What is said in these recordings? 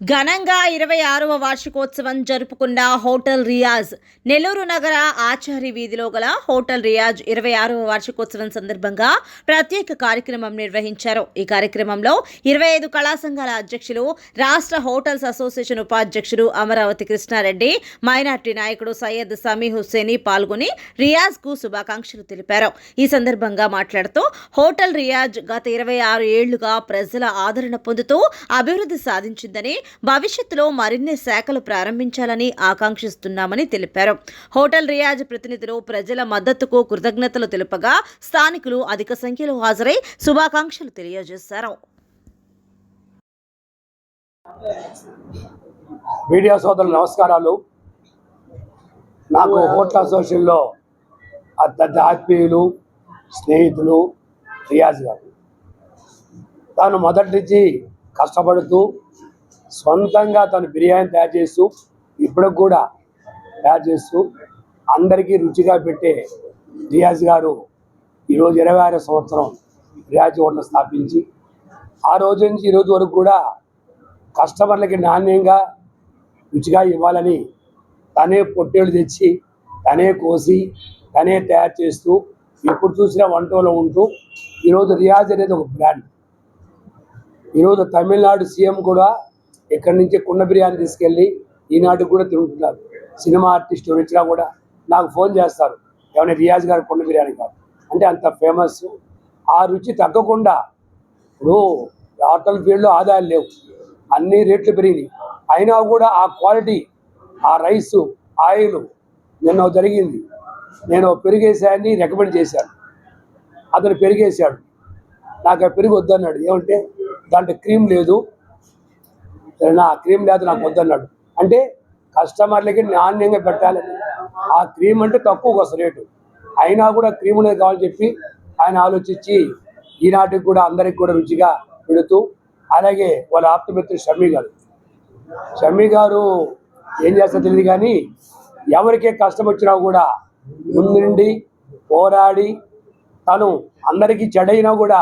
ఘనంగా ఇరవై ఆరవ వార్షికోత్సవం జరుపుకున్న హోటల్ రియాజ్ నెల్లూరు నగర ఆచారి వీధిలో గల హోటల్ రియాజ్ ఇరవై ఆరవ వార్షికోత్సవం సందర్భంగా ప్రత్యేక కార్యక్రమం నిర్వహించారు. ఈ కార్యక్రమంలో ఇరవై ఐదు కళా సంఘాల అధ్యక్షులు రాష్ట్ర హోటల్స్ అసోసియేషన్ ఉపాధ్యక్షుడు అమరావతి కృష్ణారెడ్డి మైనార్టీ నాయకుడు సయ్యద్ సమీ హుస్సేని పాల్గొని రియాజ్కు శుభాకాంక్షలు తెలిపారు. ఈ సందర్భంగా మాట్లాడుతూ హోటల్ రియాజ్ గత ఇరవై ఆరు ఏళ్ళుగా ప్రజల ఆదరణ పొందుతూ అభివృద్ధి సాధించిందని భవిష్యత్తులో మరిన్ని శాఖలు ప్రారంభించాలని ఆకాంక్షిస్తున్నామని తెలిపారు. హోటల్ రియాజ్ ప్రతినిధులు ప్రజల మద్దతుకు కృతజ్ఞతలు తెలుపగా స్థానికులు అధిక సంఖ్యలో హాజరై శుభాకాంక్షలు తెలియజేశారు. మీడియా సోదరులు నమస్కారాలు. నాకు హోటల్ అసోసియేషన్లో అత్యంత ఆత్మీయులు స్నేహితులు రియాజ్ గారు. తాను మొదటి నుంచి కష్టపడుతూ సొంతంగా తను బిర్యానీ తయారు చేస్తూ ఇప్పటికి కూడా తయారు చేస్తూ అందరికీ రుచిగా పెట్టే రియాజ్ గారు ఈరోజు ఇరవై ఆరో సంవత్సరం రియాజ్ హోటల్ స్థాపించి ఆ రోజు నుంచి ఈరోజు వరకు కూడా కస్టమర్లకి నాణ్యంగా రుచిగా ఇవ్వాలని తనే పొట్టేళ్ళు తెచ్చి తనే కోసి తనే తయారు చేస్తూ ఎప్పుడు చూసినా వంటలో ఉంటూ ఈరోజు రియాజ్ అనేది ఒక బ్రాండ్. ఈరోజు తమిళనాడు సీఎం కూడా ఇక్కడి నుంచి కుండ బిర్యానీ తీసుకెళ్ళి ఈనాటికి కూడా తింటున్నారు సినిమా ఆర్టిస్ట్ వచ్చినా కూడా నాకు ఫోన్ చేస్తారు. ఏమైనా రియాజ్ గారు కుండ బిర్యానీ కాదు. అంటే అంత ఫేమస్. ఆ రుచి తగ్గకుండా ఇప్పుడు హోటల్ ఫీల్డ్లో ఆదాయాలు లేవు. అన్ని రేట్లు పెరిగినాయి. అయినా కూడా ఆ క్వాలిటీ ఆ రైస్ ఆయిల్ నిన్న జరిగింది. నేను పెరిగేసాయని రికమెండ్ చేశాను. అతను పెరిగేశాడు. నాకు ఆ పెరుగు వద్దన్నాడు. ఏమంటే దాంట్లో క్రీమ్ లేదు. ఆ క్రీమ్ లేదు నాకు వద్దన్నాడు. అంటే కస్టమర్లకి నాణ్యంగా పెట్టాలని ఆ క్రీమ్ అంటే తక్కువ వస్తుంది రేటు. అయినా కూడా క్రీమ్ అనేది కావాలని చెప్పి ఆయన ఆలోచించి ఈనాటికి కూడా అందరికి కూడా రుచిగా పెడుతూ అలాగే వాళ్ళ ఆప్తమిత్రుడు షమీ గారు. షమీ గారు ఏం చేస్తా తెలియదు కానీ ఎవరికే కష్టం వచ్చినా కూడా ముందుండి పోరాడి తను అందరికీ చెడైనా కూడా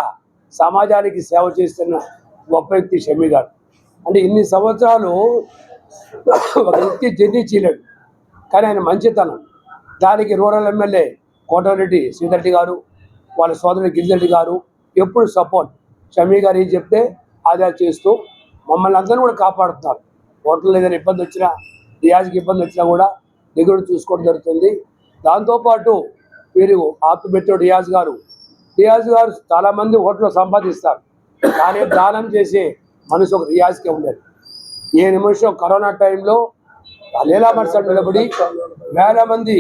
సమాజానికి సేవ చేస్తున్న గొప్ప వ్యక్తి షమీ గారు. అంటే ఇన్ని సంవత్సరాలు ఒక వ్యక్తి జర్నీ చేయలేడు. కానీ ఆయన మంచితనం. దానికి రూరల్ ఎమ్మెల్యే కోటరెడ్డి శ్రీధరెడ్డి గారు వాళ్ళ సోదరుడు గిరిజరెడ్డి గారు ఎప్పుడు సపోర్ట్. షమీ గారు ఏం చెప్తే ఆదా చేస్తూ మమ్మల్ని అందరూ కూడా కాపాడుతున్నారు. హోటల్ ఏదైనా ఇబ్బంది వచ్చినా రియాజ్కి ఇబ్బంది వచ్చినా కూడా దగ్గర చూసుకోవడం జరుగుతుంది. దాంతోపాటు వీరు ఆత్మబెట్టాడు రియాజ్ గారు. రియాజ్ గారు చాలామంది హోటల్లో సంపాదిస్తారు. కానీ దానం చేసే మనసు ఒక రియాజ్కే ఉండేది. ఏ నిమిషం కరోనా టైంలో లీలా మర్సల్ నిలబడి వేల మంది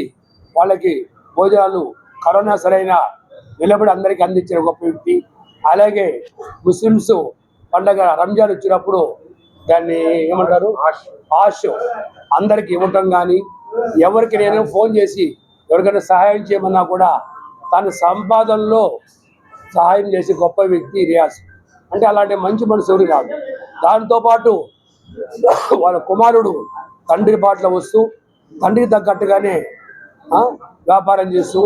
వాళ్ళకి భోజనాలు కరోనా సరైన నిలబడి అందరికీ అందించిన గొప్ప వ్యక్తి. అలాగే ముస్లిమ్స్ పండగ రంజాన్ వచ్చినప్పుడు దాన్ని ఏమంటారు? ఆష్. అందరికి ఇవ్వటం కానీ ఎవరికి నేను ఫోన్ చేసి ఎవరికైనా సహాయం చేయమన్నా కూడా తన సంపాదనలో సహాయం చేసే గొప్ప వ్యక్తి రియాజ్. అంటే అలాంటి మంచి మనసు ఎవరు కాదు. దాంతోపాటు వాళ్ళ కుమారుడు తండ్రి బాటలో వస్తూ తండ్రికి తగ్గట్టుగానే వ్యాపారం చేస్తూ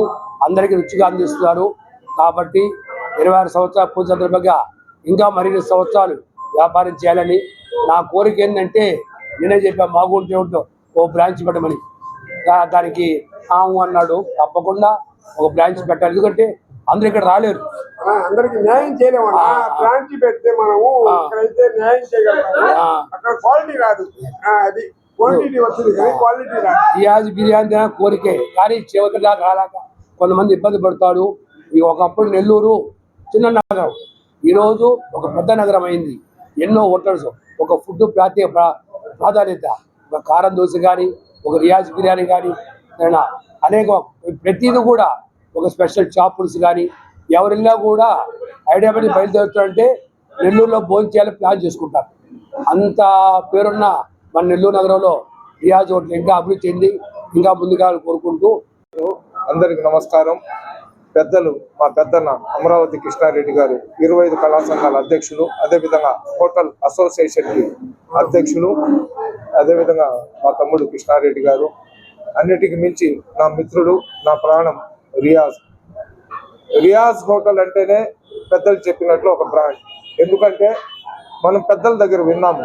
అందరికీ రుచిగా అందిస్తున్నారు. కాబట్టి ఇరవై ఆరు సంవత్సరాల పూజ సందర్భంగా ఇంకా మరిన్ని సంవత్సరాలు వ్యాపారం చేయాలని నా కోరిక ఏంటంటే నేనే చెప్పా మాగుంటే ఉంటూ ఓ బ్రాంచ్ పెట్టమని. దానికి ఆము అన్నాడు. తప్పకుండా ఒక బ్రాంచ్ పెట్టాలి. ఎందుకంటే అందరూ ఇక్కడ రాలేరు. అందరికి న్యాయం చేయలేమన్నా బ్రాంచ్ పెడితే మనము. ఇక్కడైతే న్యాయం చేయగలుగుతాము. ఆ. అక్కడ క్వాలిటీ రాదు. అది క్వాంటిటీ వస్తుంది కానీ క్వాలిటీ రాదు. బిర్యానీ కోరికే. కానీ చివరిలా రాలేక కొంతమంది ఇబ్బంది పడతాడు ఈ ఒకప్పుడు నెల్లూరు చిన్న నగరం. ఈరోజు ఒక పెద్ద నగరం అయింది. ఎన్నో హోటల్స్ ఒక ఫుడ్ ప్రాంతీయ ప్రా- ప్రాధాన్యత. ఒక కారం దోశ కానీ ఒక రియాజ్ బిర్యానీ కానీ అనేక. ప్రతిదీ కూడా ఒక స్పెషల్ చాపుల్స్ కానీ ఎవరిల్లా కూడా హైదరాబాద్ బయలుదేరుతారంటే నెల్లూరులో భోజనం చేయాలని ప్లాన్ చేసుకుంటారు. అంత పేరున్న మన నెల్లూరు నగరంలో రియాజ్ హోటల్ ఇంకా అభివృద్ధి చెంది ఇంకా ముందుగా కోరుకుంటూ అందరికి నమస్కారం. పెద్దలు మా పెద్దన్న అమరావతి కృష్ణారెడ్డి గారు ఇరవై ఐదు కళా సంఘాల అధ్యక్షులు అదేవిధంగా హోటల్ అసోసియేషన్కి అధ్యక్షులు అదేవిధంగా మా తమ్ముడు కృష్ణారెడ్డి గారు. అన్నిటికి మించి నా మిత్రుడు నా ప్రాణం రియాజ్. రియాజ్ హోటల్ అంటేనే పెద్దలు చెప్పినట్లు ఒక బ్రాండ్. ఎందుకంటే మనం పెద్దల దగ్గర విన్నాము.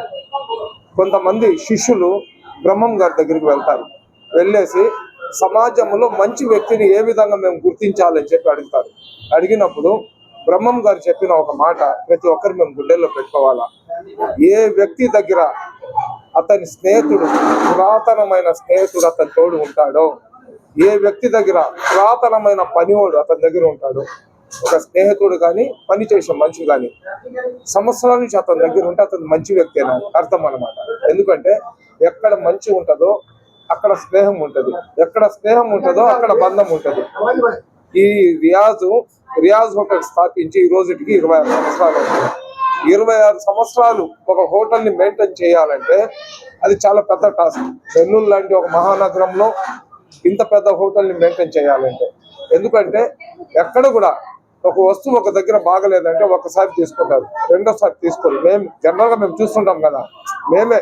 కొంతమంది శిష్యులు బ్రహ్మం గారి దగ్గరికి వెళ్తారు. వెళ్ళేసి సమాజంలో మంచి వ్యక్తిని ఏ విధంగా మేము గుర్తించాలని చెప్పి అడుగుతారు. అడిగినప్పుడు బ్రహ్మం గారు చెప్పిన ఒక మాట ప్రతి ఒక్కరు మేము గుండెల్లో పెట్టుకోవాలా? ఏ వ్యక్తి దగ్గర అతని స్నేహితుడు పురాతనమైన స్నేహితుడు అతని తోడు ఉంటాడో ఏ వ్యక్తి దగ్గర పురాతనమైన పనివాడు అతని దగ్గర ఉంటాడు ఒక స్నేహితుడు కానీ పని చేసే మనిషి కానీ సంవత్సరాల నుంచి అతని దగ్గర ఉంటే అతను మంచి వ్యక్తి అని అర్థం అనమాట ఎందుకంటే ఎక్కడ మంచి ఉంటుందో అక్కడ స్నేహం ఉంటది. ఎక్కడ స్నేహం ఉంటుందో అక్కడ బంధం ఉంటది. ఈ రియాజు రియాజ్ హోటల్ స్థాపించి ఈ రోజుకి ఇరవై ఆరు సంవత్సరాలు ఇరవై ఆరు సంవత్సరాలు ఒక హోటల్ని మెయింటైన్ చేయాలంటే అది చాలా పెద్ద టాస్క్. నెల్లూరు లాంటి ఒక మహానగరంలో ఇంత పెద్ద హోటల్ని మెయింటైన్ చేయాలంటే. ఎందుకంటే ఎక్కడ కూడా ఒక వస్తువు ఒక దగ్గర బాగలేదంటే ఒకసారి తీసుకుంటారు. రెండోసారి తీసుకోరు. మేము జనరల్గా మేము చూస్తుంటాం కదా. మేమే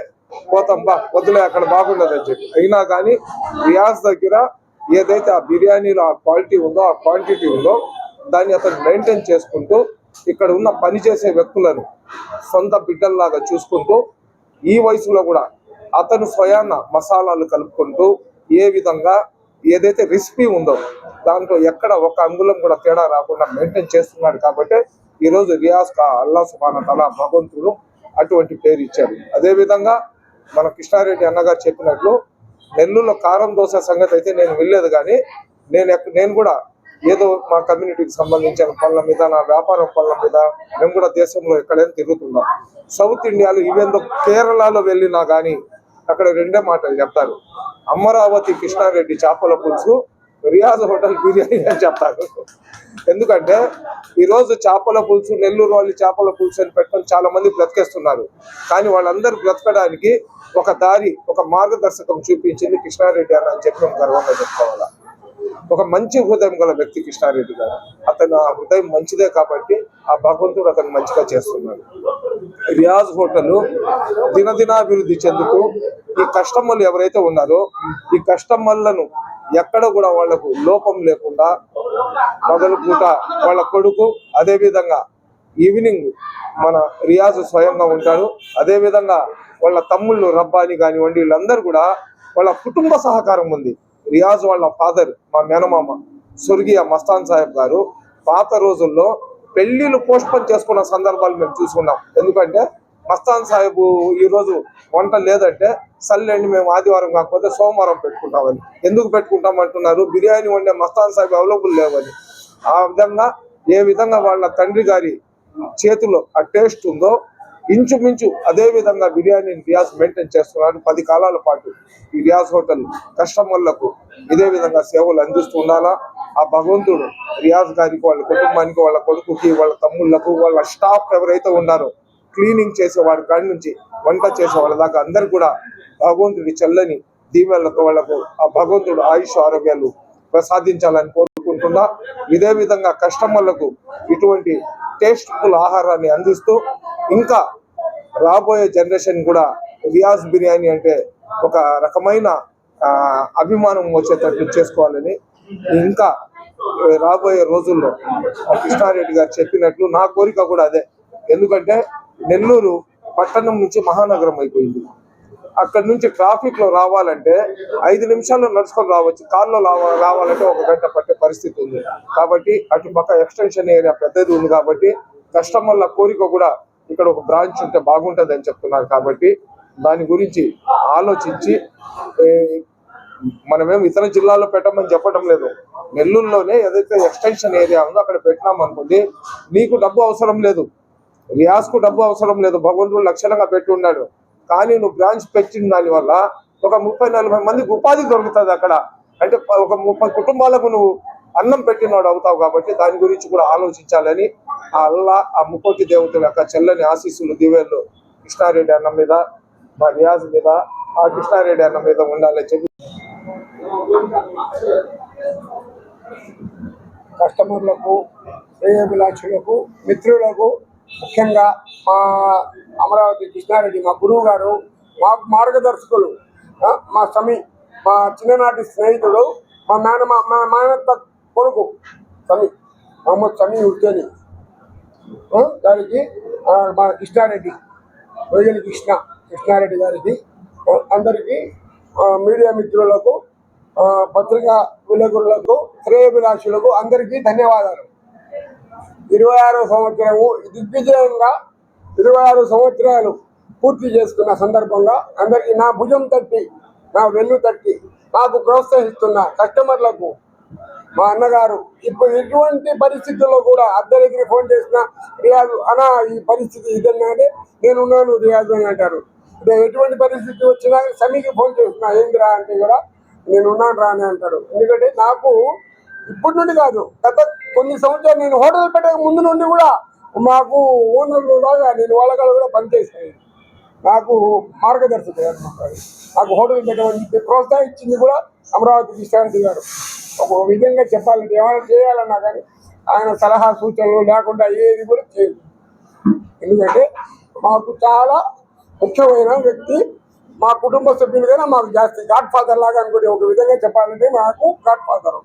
పోతాం బా వద్దులే అక్కడ బాగుండదు అని చెప్పి. అయినా కానీ రియాజ్ దగ్గర ఏదైతే ఆ బిర్యానీలో ఆ క్వాలిటీ ఉందో ఆ క్వాంటిటీ ఉందో దాన్ని అతను మెయింటైన్ చేసుకుంటూ ఇక్కడ ఉన్న పని చేసే వ్యక్తులను సొంత బిడ్డల్లాగా చూసుకుంటూ ఈ వయసులో కూడా అతను స్వయాన మసాలాలు కలుపుకుంటూ ఏ విధంగా ఏదైతే రెసిపీ ఉందో దాంట్లో ఎక్కడ ఒక అంగుళం కూడా తేడా రాకుండా మెయింటైన్ చేస్తున్నాడు కాబట్టి ఈరోజు రియాజ్ కా అల్లా సుబాన తల భగవంతుడు అటువంటి పేరు ఇచ్చారు అదే విధంగా మన కృష్ణారెడ్డి అన్నగారు చెప్పినట్లు నెల్లూరులో కారం దోశ సంగతి అయితే నేను వెళ్ళలేదు కానీ నేను నేను కూడా ఏదో మా కమ్యూనిటీకి సంబంధించిన పనుల మీద నా వ్యాపారం పనుల మీద మేము కూడా దేశంలో ఎక్కడైనా తిరుగుతున్నాం. సౌత్ ఇండియాలో ఈవెన్ కేరళలో వెళ్ళినా కానీ అక్కడ రెండే మాటలు చెప్తారు. అమరావతి కృష్ణారెడ్డి చేపల పులుసు రియాజ్ హోటల్ బిర్యానీ అని చెప్తారు. ఎందుకంటే ఈరోజు చేపల పులుసు నెల్లూరు వాళ్ళు చేపల పులుసు అని పెట్టుకొని చాలా మంది బ్రతికేస్తున్నారు. కానీ వాళ్ళందరూ బ్రతకడానికి ఒక దారి ఒక మార్గదర్శకం చూపించింది కృష్ణారెడ్డి అని అని చెప్పి గర్వంగా చెప్పుకోవాలా. ఒక మంచి హృదయం గల వ్యక్తి కృష్ణారెడ్డి గారు. అతను ఆ హృదయం మంచిదే కాబట్టి ఆ భగవంతుడు అతను మంచిగా చేస్తున్నాడు. రియాజ్ హోటల్ దినదినాభివృద్ధి చెందుతూ ఈ కస్టమర్లు ఎవరైతే ఉన్నారో ఈ కస్టమర్లను ఎక్కడ కూడా వాళ్ళకు లోపం లేకుండా మొదలు పూట వాళ్ళ కొడుకు అదే విధంగా ఈవినింగ్ మన రియాజ్ స్వయంగా ఉంటాడు. అదే విధంగా వాళ్ళ తమ్ముళ్ళు రబ్బాని కానివ్వండి వీళ్ళందరూ కూడా వాళ్ళ కుటుంబ సహకారం ఉంది. రియాజ్ వాళ్ళ ఫాదర్ మా మేనమామ స్వర్గీయ మస్తాన్ సాహెబ్ గారు పాత రోజుల్లో పెళ్ళిలు పోస్ట్పోన్ చేసుకున్న సందర్భాలు మేము చూసుకున్నాం. ఎందుకంటే మస్తాన్ సాహెబ్ ఈ రోజు వంట లేదంటే సర్లేండి మేము ఆదివారం కాకపోతే సోమవారం పెట్టుకుంటామని. ఎందుకు పెట్టుకుంటాం అంటున్నారు బిర్యానీ వండే మస్తాన్ సాహెబ్ అవైలబుల్ లేవని. ఆ విధంగా ఏ విధంగా వాళ్ళ తండ్రి గారి చేతిలో ఆ టేస్ట్ ఉందో ఇంచుమించు అదే విధంగా బిర్యానీని రియాజ్ మెయింటైన్ చేస్తున్నారు. పది కాలాల పాటు ఈ రియాజ్ హోటల్ కస్టమర్లకు ఇదే విధంగా సేవలు అందిస్తూ ఉండాలా? ఆ భగవంతుడు రియాజ్ గారికి వాళ్ళ కుటుంబానికి వాళ్ళ కొడుకుకి వాళ్ళ తమ్ముళ్ళకు వాళ్ళ స్టాఫ్ ఎవరైతే ఉన్నారో క్లీనింగ్ చేసే వాడి కాడి నుంచి వంట చేసే వాళ్ళ దాకా అందరు కూడా భగవంతుడి చల్లని దీవెళ్ళతో వాళ్ళకు ఆ భగవంతుడు ఆయుష్ ఆరోగ్యాలు ప్రసాదించాలని కోరుకుంటున్నా. ఇదే విధంగా కస్టమర్లకు ఇటువంటి టేస్ట్ఫుల్ ఆహారాన్ని అందిస్తూ ఇంకా రాబోయే జనరేషన్ కూడా రియాజ్ బిర్యానీ అంటే ఒక రకమైన అభిమానం వచ్చేటట్టు చేసుకోవాలని ఇంకా రాబోయే రోజుల్లో ఆ కృష్ణారెడ్డి గారు చెప్పినట్లు నా కోరిక కూడా అదే. ఎందుకంటే నెల్లూరు పట్టణం నుంచి మహానగరం అయిపోయింది. అక్కడ నుంచి ట్రాఫిక్లో రావాలంటే ఐదు నిమిషాల్లో నడుచుకొని రావచ్చు. కార్లో రావాలంటే ఒక గంట పట్టే పరిస్థితి ఉంది. కాబట్టి అటు పక్క ఎక్స్టెన్షన్ ఏరియా పెద్దది ఉంది కాబట్టి కస్టమర్ల కోరిక కూడా ఇక్కడ ఒక బ్రాంచ్ ఉంటే బాగుంటుంది అని చెప్తున్నారు కాబట్టి దాని గురించి ఆలోచించి మనమేం ఇతర జిల్లాలో పెట్టమని చెప్పడం లేదు. నెల్లూరులోనే ఏదైతే ఎక్స్టెన్షన్ ఏరియా ఉందో అక్కడ పెట్టినాం నీకు డబ్బు అవసరం లేదు. రియాజ్కు డబ్బు అవసరం లేదు. భగవంతుడు లక్షణంగా పెట్టి ఉన్నాడు. కానీ నువ్వు బ్రాంచ్ పెట్టిన దాని వల్ల ఒక ముప్పై నలభై మందికి ఉపాధి దొరుకుతుంది అక్కడ. అంటే ఒక ముప్పై కుటుంబాలకు నువ్వు అన్నం పెట్టినోడు అవుతావు కాబట్టి దాని గురించి కూడా ఆలోచించాలని ఆ అల్లా ఆ ముకోటి దేవతల యొక్క చెల్లని ఆశీస్సులు దివేళ్ళు కృష్ణారెడ్డి అన్నం మీద మా రియాజ్ మీద ఆ కృష్ణారెడ్డి అన్నం మీద ఉండాలని చెప్పి కస్టమర్లకు శ్రేయోభిలాషులకు మిత్రులకు ముఖ్యంగా మా అమరావతి కృష్ణారెడ్డి మా గురువు గారు మా మార్గదర్శకులు మా సమీ మా చిన్ననాటి స్నేహితుడు మా మేనమా మా మేనత్త కొడుకు సమీ మహమ్మద్ సమీ ఉర్తేని దానికి ఆ, మా కృష్ణారెడ్డి రొయ్యల కృష్ణ కృష్ణారెడ్డి గారికి అందరికీ మీడియా మిత్రులకు పత్రికా విలేకరులకు శ్రేయభిలాషులకు అందరికీ ధన్యవాదాలు. ఇరవై ఆరో సంవత్సరము దిగ్విజయంగా ఇరవై ఆరు సంవత్సరాలు పూర్తి చేసుకున్న సందర్భంగా అందరికీ నా భుజం తట్టి నా వెన్ను తట్టి నాకు ప్రోత్సహిస్తున్న కస్టమర్లకు మా అన్నగారు ఇప్పుడు ఎటువంటి పరిస్థితుల్లో కూడా అద్దరికి ఫోన్ చేసిన రియాజు అనా ఈ పరిస్థితి ఇదన్నాడే అంటే నేనున్నాను రియాజు అని అంటారు. ఎటువంటి పరిస్థితి వచ్చినా సమీకి ఫోన్ చేస్తున్నా ఏందిరా అంటే కూడా నేనున్నాను రా అని అంటాడు ఎందుకంటే నాకు ఇప్పటి నుండి కాదు గత కొన్ని సంవత్సరాలు నేను హోటల్ పెట్టక ముందు నుండి కూడా మాకు ఓనర్లు లాగా నేను వాళ్ళ కాడ కూడా పనిచేసాను నాకు మార్గదర్శకుడు అన్నమాట నాకు హోటల్ పెట్టమని చెప్పి ప్రోత్సహించింది కూడా అమరావతి విశ్రాంతి గారు. ఒక విధంగా చెప్పాలంటే ఏమైనా చేయాలన్నా కానీ ఆయన సలహా సూచనలు లేకుండా ఏది కూడా చేయదు ఎందుకంటే మాకు చాలా ముఖ్యమైన వ్యక్తి మా కుటుంబ సభ్యులుగానే మాకు జాస్తి గాడ్ ఫాదర్ లాగా అనుకుంటే ఒక విధంగా చెప్పాలంటే మాకు గాడ్ ఫాదర్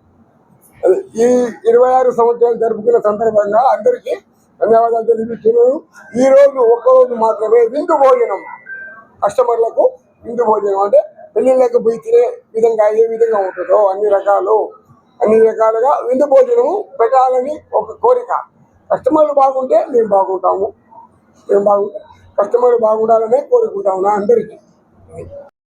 ఈ ఇరవై ఆరు సంవత్సరాలు జరుపుకున్న సందర్భంగా అందరికీ ధన్యవాదాలు తెలియజేస్తున్నాను. ఈ రోజు మాత్రమే విందు భోజనం. కస్టమర్లకు విందు భోజనం అంటే పెళ్ళి పోయి తినే విధంగా ఏ విధంగా ఉంటుందో అన్ని రకాలు అన్ని రకాలుగా విందు భోజనము పెట్టాలని ఒక కోరిక. కస్టమర్లు బాగుంటే మేము బాగుంటాము. మేము బాగుంటాం కస్టమర్లు బాగుండాలనే కోరుకుంటాము నా అందరికీ.